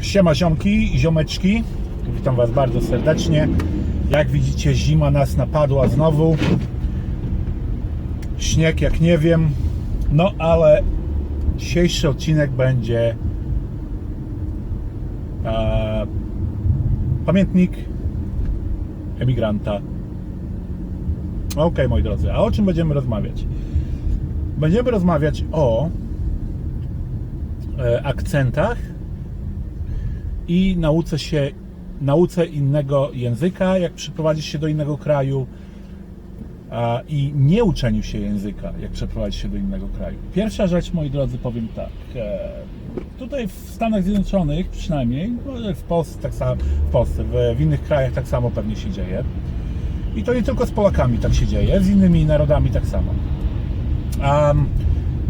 Siema ziomki i ziomeczki, witam Was bardzo serdecznie. Jak widzicie zima nas napadła znowu. Śnieg jak nie wiem, no ale dzisiejszy odcinek będzie e, pamiętnik emigranta. Ok, moi drodzy, a o czym będziemy rozmawiać? Będziemy rozmawiać o e, akcentach i nauce się nauce innego języka, jak przeprowadzić się do innego kraju a, i nie uczeniu się języka, jak przeprowadzić się do innego kraju. Pierwsza rzecz, moi drodzy, powiem tak. E, tutaj w Stanach Zjednoczonych przynajmniej, może w Polsce tak samo, w Polsce, w, w innych krajach tak samo pewnie się dzieje. I to nie tylko z Polakami tak się dzieje, z innymi narodami tak samo. Um,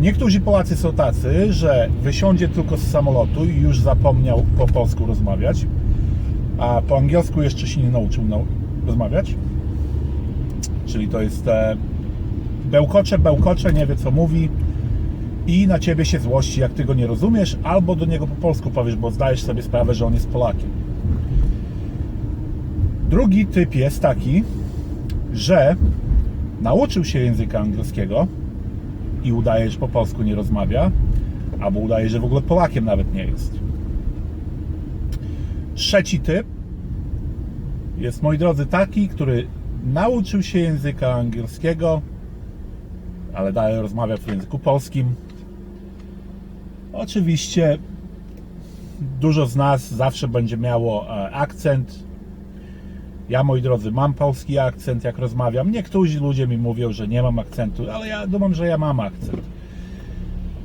niektórzy Polacy są tacy, że wysiądzie tylko z samolotu i już zapomniał po polsku rozmawiać, a po angielsku jeszcze się nie nauczył nau- rozmawiać. Czyli to jest e, bełkocze, bełkocze, nie wie co mówi i na ciebie się złości, jak ty go nie rozumiesz, albo do niego po polsku powiesz, bo zdajesz sobie sprawę, że on jest Polakiem. Drugi typ jest taki, że nauczył się języka angielskiego i udaje, że po polsku nie rozmawia, albo udaje, że w ogóle Polakiem nawet nie jest. Trzeci typ jest, moi drodzy, taki, który nauczył się języka angielskiego, ale dalej rozmawia w języku polskim. Oczywiście dużo z nas zawsze będzie miało e, akcent. Ja, moi drodzy, mam polski akcent, jak rozmawiam. Niektórzy ludzie mi mówią, że nie mam akcentu, ale ja dumam, że ja mam akcent.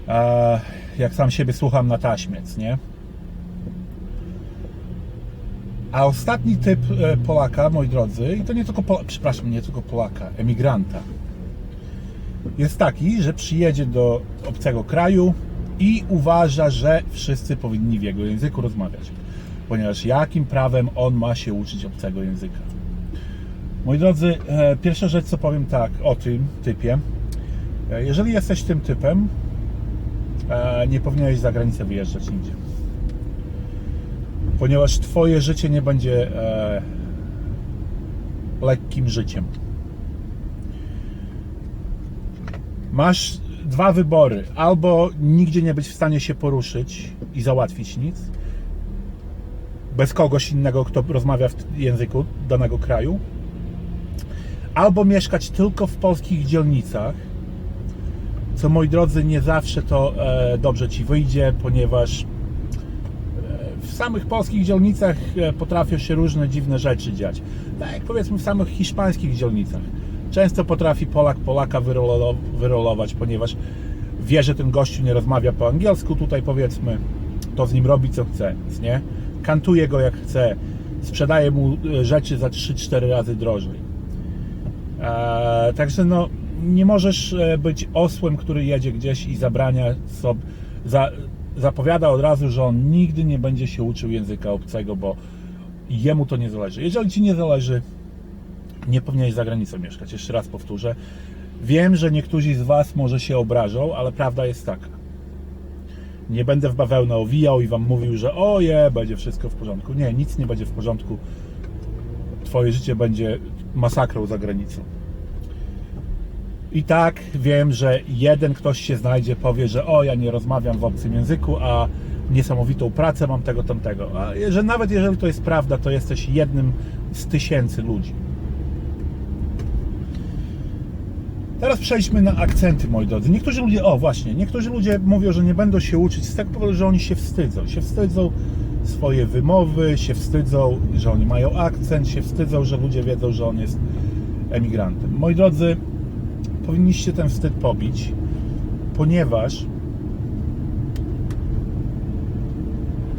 E, jak sam siebie słucham na taśmiec, nie? A ostatni typ e, Polaka, moi drodzy, i to nie tylko, Pola- przepraszam, nie tylko Polaka, emigranta, jest taki, że przyjedzie do obcego kraju i uważa, że wszyscy powinni w jego języku rozmawiać. Ponieważ jakim prawem on ma się uczyć obcego języka? Moi drodzy, e, pierwsza rzecz, co powiem tak o tym typie. E, Jeżeli jesteś tym typem, e, nie powinieneś za granicę wyjeżdżać nigdzie ponieważ Twoje życie nie będzie lekkim życiem. Masz dwa wybory: albo nigdzie nie być w stanie się poruszyć i załatwić nic, bez kogoś innego, kto rozmawia w języku danego kraju, albo mieszkać tylko w polskich dzielnicach. Co moi drodzy, nie zawsze to e, dobrze ci wyjdzie, ponieważ w samych polskich dzielnicach e, potrafią się różne dziwne rzeczy dziać. Tak jak powiedzmy w samych hiszpańskich dzielnicach. Często potrafi Polak Polaka wyrolo- wyrolować, ponieważ wie, że ten gościu nie rozmawia po angielsku, tutaj powiedzmy, to z nim robi co chce, nie? Kantuje go jak chce, sprzedaje mu e, rzeczy za 3-4 razy drożej. Eee, także no, nie możesz e, być osłem, który jedzie gdzieś i zabrania sobie, za, zapowiada od razu, że on nigdy nie będzie się uczył języka obcego, bo jemu to nie zależy. Jeżeli ci nie zależy, nie powinieneś za granicą mieszkać. Jeszcze raz powtórzę. Wiem, że niektórzy z Was może się obrażą, ale prawda jest taka. Nie będę w bawełnę owijał i Wam mówił, że oje, będzie wszystko w porządku. Nie, nic nie będzie w porządku. Twoje życie będzie masakrą za granicą. I tak wiem, że jeden ktoś się znajdzie, powie, że o, ja nie rozmawiam w obcym języku, a niesamowitą pracę mam tego, tamtego. A że nawet jeżeli to jest prawda, to jesteś jednym z tysięcy ludzi. Teraz przejdźmy na akcenty, moi drodzy. Niektórzy ludzie, o właśnie, niektórzy ludzie mówią, że nie będą się uczyć z tego powodu, że oni się wstydzą. Się wstydzą swoje wymowy, się wstydzą, że oni mają akcent, się wstydzą, że ludzie wiedzą, że on jest emigrantem. Moi drodzy, powinniście ten wstyd pobić, ponieważ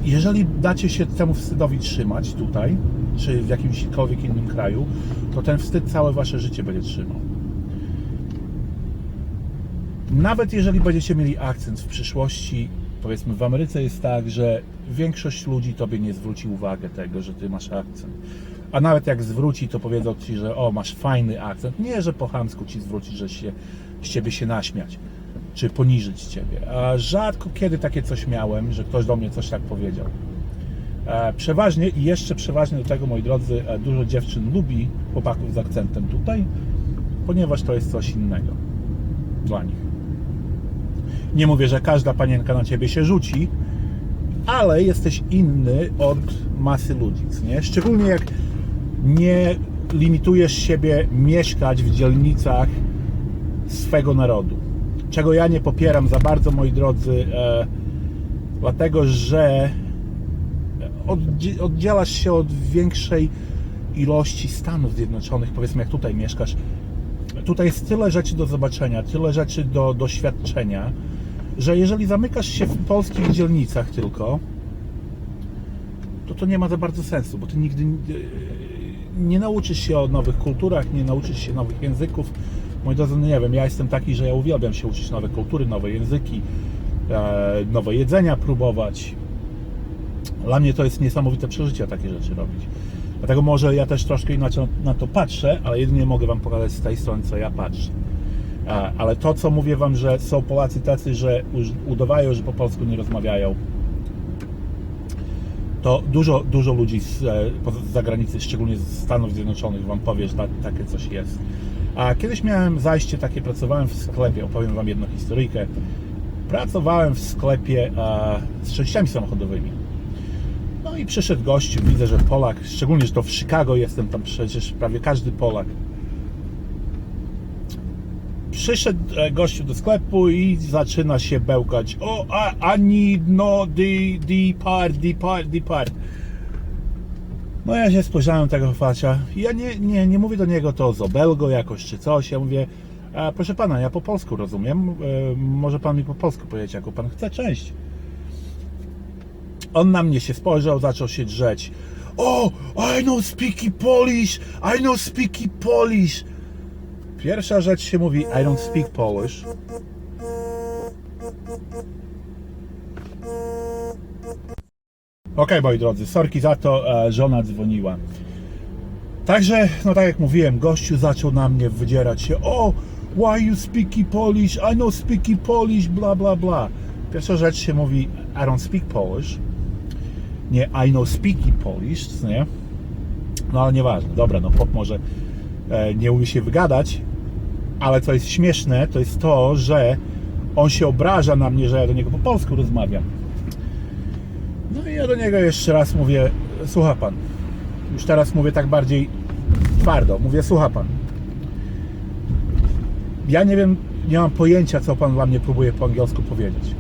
jeżeli dacie się temu wstydowi trzymać tutaj, czy w jakimśkolwiek innym kraju, to ten wstyd całe wasze życie będzie trzymał. Nawet jeżeli będziecie mieli akcent w przyszłości, powiedzmy w Ameryce jest tak, że większość ludzi tobie nie zwróci uwagę tego, że ty masz akcent. A nawet jak zwróci, to powiedzą ci, że o, masz fajny akcent. Nie, że po chamsku ci zwróci, że się, z ciebie się naśmiać, czy poniżyć ciebie. A rzadko kiedy takie coś miałem, że ktoś do mnie coś tak powiedział. E, Przeważnie i jeszcze przeważnie do tego, moi drodzy, e, dużo dziewczyn lubi chłopaków z akcentem tutaj, ponieważ to jest coś innego dla nich. Nie mówię, że każda panienka na ciebie się rzuci, ale jesteś inny od masy ludzi, nie? Szczególnie jak nie limitujesz siebie mieszkać w dzielnicach swego narodu. Czego ja nie popieram za bardzo, moi drodzy, e, dlatego że oddzie- oddzielasz się od większej ilości Stanów Zjednoczonych, powiedzmy jak tutaj mieszkasz. Tutaj jest tyle rzeczy do zobaczenia, tyle rzeczy do doświadczenia, że jeżeli zamykasz się w polskich dzielnicach tylko, to to nie ma za bardzo sensu, bo ty nigdy e, nie nauczysz się o nowych kulturach, nie nauczysz się nowych języków. Moi drodzy, no nie wiem, ja jestem taki, że ja uwielbiam się uczyć nowe kultury, nowe języki, e, nowe jedzenia próbować. Dla mnie to jest niesamowite przeżycie takie rzeczy robić. Dlatego może ja też troszkę inaczej na to patrzę, ale jedynie mogę Wam pokazać z tej strony, co ja patrzę. Ale to, co mówię Wam, że są Polacy tacy, że udawają, że po polsku nie rozmawiają, to dużo, dużo ludzi z, e, z zagranicy, szczególnie z Stanów Zjednoczonych, Wam powie, że ta, takie coś jest. A kiedyś miałem zajście takie, pracowałem w sklepie, opowiem Wam jedną historyjkę. Pracowałem w sklepie z częściami samochodowymi. No i przyszedł gościu, widzę, że Polak, szczególnie, że to w Chicago jestem, tam przecież prawie każdy Polak. Przyszedł e, gościu do sklepu i zaczyna się bełkać. O, I, I need no the, the part, the part, the part. No ja się spojrzałem tego facia. Ja nie, nie, nie mówię do niego to z obelgo jakoś czy coś. Ja mówię, a, proszę pana, ja po polsku rozumiem. E, może pan mi po polsku powiedzieć, jaką pan chce część. On na mnie się spojrzał, zaczął się drzeć. O, I know speaky Polish, I know speaky Polish. Pierwsza rzecz się mówi, I don't speak Polish. Okej, moi drodzy, sorki za to, e, żona dzwoniła. Także, no tak jak mówiłem, gościu zaczął na mnie wydzierać się. O, why you speaky Polish? I know speaky Polish, bla bla bla. Pierwsza rzecz się mówi, I don't speak Polish. Nie, I know speaky Polish, nie? No ale nieważne, dobra, no pop może e, nie umie się wygadać, ale co jest śmieszne, to jest to, że on się obraża na mnie, że ja do niego po polsku rozmawiam. No i ja do niego jeszcze raz mówię, słucha pan, już teraz mówię tak bardziej twardo, mówię, słucha pan, ja nie wiem, nie mam pojęcia, co pan dla mnie próbuje po angielsku powiedzieć.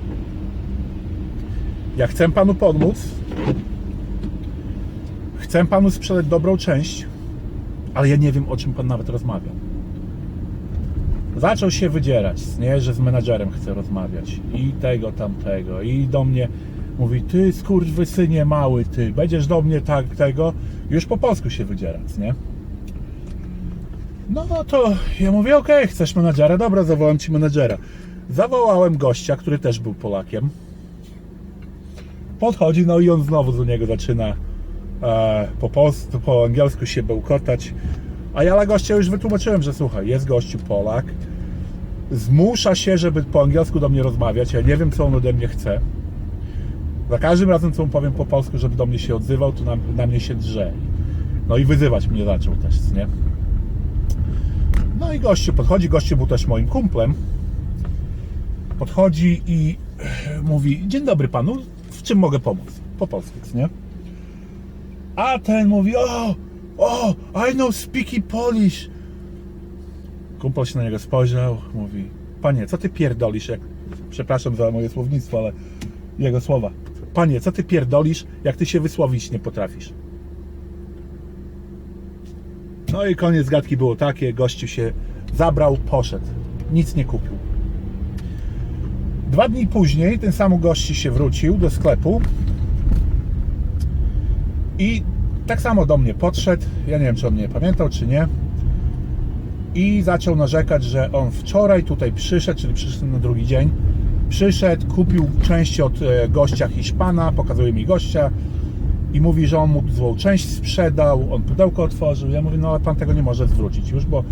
Ja chcę panu pomóc, chcę panu sprzedać dobrą część, ale ja nie wiem, o czym pan nawet rozmawiał. Zaczął się wydzierać, nie, że z menadżerem chce rozmawiać i tego, tamtego i do mnie mówi, ty skurwysynie mały, ty, będziesz do mnie tak, tego, już po polsku się wydzierać, nie? No to ja mówię, okej, chcesz menadżera? Dobra, zawołam ci menadżera. Zawołałem gościa, który też był Polakiem. Podchodzi, no i on znowu do niego zaczyna e, po, polsku, po angielsku się bełkotać. A ja dla gościa już wytłumaczyłem, że słuchaj, jest gościu Polak, zmusza się, żeby po angielsku do mnie rozmawiać. Ja nie wiem, co on ode mnie chce. Za każdym razem, co mu powiem po polsku, żeby do mnie się odzywał, to na, na mnie się drze. No i wyzywać mnie zaczął też, nie? No i gościu podchodzi, gościu był też moim kumplem. Podchodzi i mówi, dzień dobry panu, w czym mogę pomóc? Po polsku, nie? A ten mówi, o, o, I know speaky Polish. Kumpel się na niego spojrzał, mówi, panie, co ty pierdolisz, jak, przepraszam za moje słownictwo, ale jego słowa. Panie, co ty pierdolisz, jak ty się wysłowić nie potrafisz? No i koniec gadki było takie, gościu się zabrał, poszedł. Nic nie kupił. Dwa dni później ten sam gości się wrócił do sklepu i tak samo do mnie podszedł. Ja nie wiem, czy on mnie pamiętał, czy nie. I zaczął narzekać, że on wczoraj tutaj przyszedł, czyli przyszedł na drugi dzień. Przyszedł, kupił części od e, gościa Hiszpana, pokazuje mi gościa i mówi, że on mu złą część sprzedał, on pudełko otworzył. Ja mówię, no ale pan tego nie może zwrócić już, bo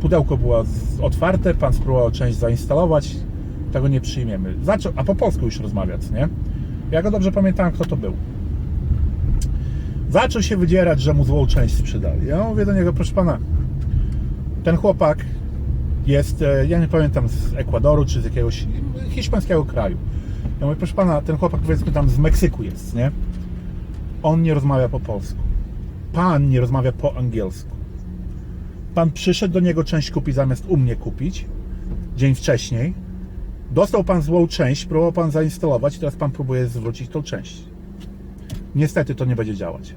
pudełko było otwarte, pan spróbował część zainstalować, tego nie przyjmiemy. Zaczął, a po polsku już rozmawiać, nie? Ja go dobrze pamiętałem, kto to był. Zaczął się wydzierać, że mu złą część sprzedali. Ja mówię do niego, proszę pana, ten chłopak jest, e, ja nie pamiętam, z Ekwadoru czy z jakiegoś hiszpańskiego kraju. Ja mówię, proszę pana, ten chłopak powiedzmy tam z Meksyku jest, nie? On nie rozmawia po polsku. Pan nie rozmawia po angielsku. Pan przyszedł do niego część kupić zamiast u mnie kupić dzień wcześniej. Dostał pan złą część, próbował pan zainstalować, teraz pan próbuje zwrócić tą część. Niestety to nie będzie działać.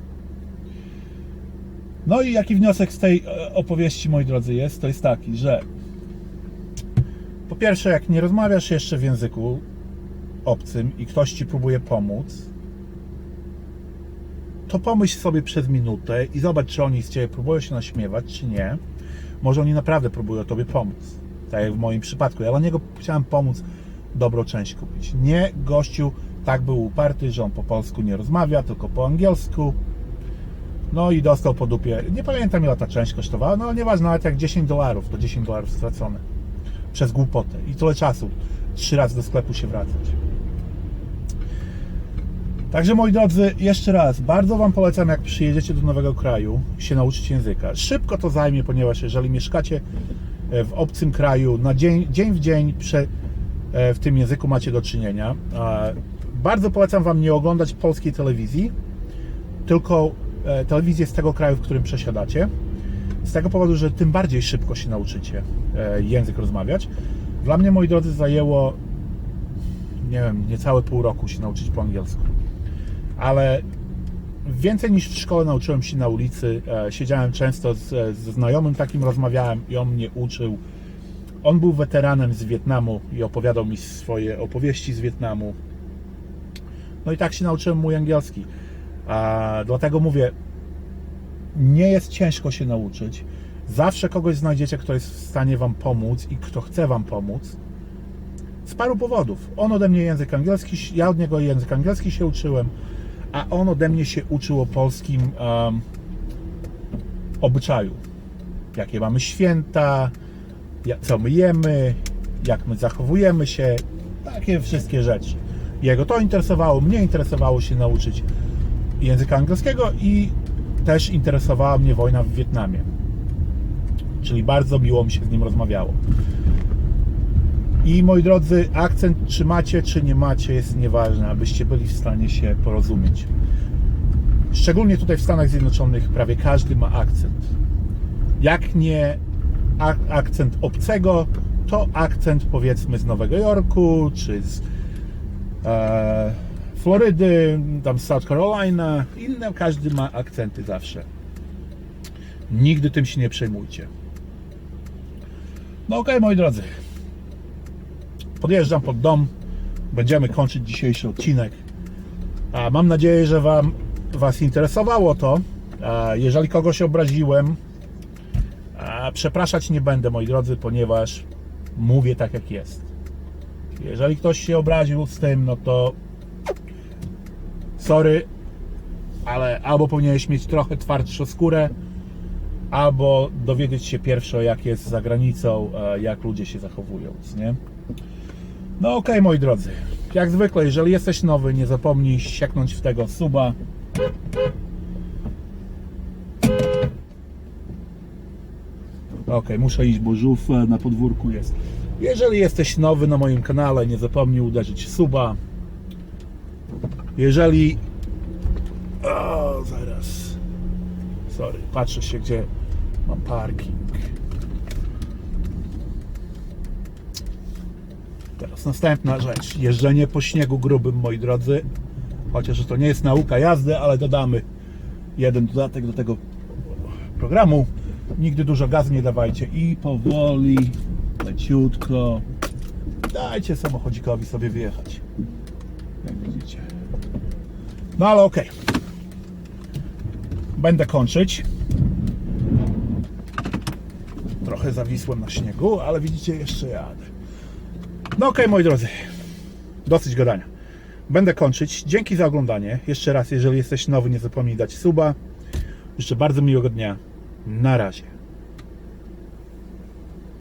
No i jaki wniosek z tej e, opowieści, moi drodzy, jest? To jest taki, że po pierwsze, jak nie rozmawiasz jeszcze w języku obcym i ktoś ci próbuje pomóc, to pomyśl sobie przez minutę i zobacz, czy oni z ciebie próbują się naśmiewać, czy nie. Może oni naprawdę próbują tobie pomóc. Tak jak w moim przypadku. Ja dla niego chciałem pomóc dobrą część kupić. Nie, gościu tak był uparty, że on po polsku nie rozmawia, tylko po angielsku. No i dostał po dupie. Nie pamiętam ile ta część kosztowała, no nieważne, nawet jak 10 dolarów, to 10 dolarów stracone. Przez głupotę. I tyle czasu. Trzy razy do sklepu się wracać. Także moi drodzy, jeszcze raz, bardzo Wam polecam, jak przyjedziecie do nowego kraju, się nauczyć języka. Szybko to zajmie, ponieważ jeżeli mieszkacie e, w obcym kraju, na dzień, dzień w dzień prze, e, w tym języku macie do czynienia. Bardzo polecam Wam nie oglądać polskiej telewizji, tylko e, telewizję z tego kraju, w którym przesiadacie. Z tego powodu, że tym bardziej szybko się nauczycie e, język rozmawiać. Dla mnie, moi drodzy, zajęło nie wiem, niecałe pół roku się nauczyć po angielsku. Ale więcej niż w szkole nauczyłem się na ulicy. E, Siedziałem często z, znajomym takim, rozmawiałem i on mnie uczył. On był weteranem z Wietnamu i opowiadał mi swoje opowieści z Wietnamu. No i tak się nauczyłem mój angielski. Dlatego mówię, nie jest ciężko się nauczyć. Zawsze kogoś znajdziecie, kto jest w stanie Wam pomóc i kto chce Wam pomóc. Z paru powodów. On ode mnie język angielski, ja od niego język angielski się uczyłem, a on ode mnie się uczył o polskim em, obyczaju. Jakie mamy święta, co my jemy, jak my zachowujemy się, takie wszystkie rzeczy. Jego to interesowało, mnie interesowało się nauczyć języka angielskiego i też interesowała mnie wojna w Wietnamie. Czyli bardzo miło mi się z nim rozmawiało. I moi drodzy, akcent czy macie, czy nie macie, jest nieważne, abyście byli w stanie się porozumieć. Szczególnie tutaj w Stanach Zjednoczonych prawie każdy ma akcent. Jak nie ak- akcent obcego, to akcent powiedzmy z Nowego Jorku, czy z Florydy, tam South Carolina. Inne, każdy ma akcenty zawsze. Nigdy tym się nie przejmujcie. No okej, moi drodzy podjeżdżam pod dom. Będziemy kończyć dzisiejszy odcinek. A mam nadzieję, że Wam Was interesowało to. A jeżeli kogoś obraziłem, a przepraszać nie będę, moi drodzy, ponieważ mówię tak jak jest. Jeżeli ktoś się obraził z tym, no to sorry, ale albo powinieneś mieć trochę twardszą skórę, albo dowiedzieć się pierwszo, jak jest za granicą, e, jak ludzie się zachowują, nie? No okej, moi drodzy. Jak zwykle, jeżeli jesteś nowy, nie zapomnij sieknąć w tego suba. Okej, muszę iść, bo żółw e, na podwórku jest. Jeżeli jesteś nowy na moim kanale, nie zapomnij uderzyć suba. Jeżeli... O, zaraz. Sorry, patrzę się, gdzie mam parking. Teraz następna rzecz. Jeżdżenie po śniegu grubym, moi drodzy. Chociaż to nie jest nauka jazdy, ale dodamy jeden dodatek do tego programu. Nigdy dużo gazu nie dawajcie i powoli, leciutko. Dajcie samochodzikowi sobie wyjechać. Jak widzicie. No ale okej. Będę kończyć. Trochę zawisłem na śniegu, ale widzicie, jeszcze jadę. No okej, moi drodzy, dosyć gadania. Będę kończyć. Dzięki za oglądanie. Jeszcze raz, jeżeli jesteś nowy, nie zapomnij dać suba. Życzę bardzo miłego dnia. Na razie.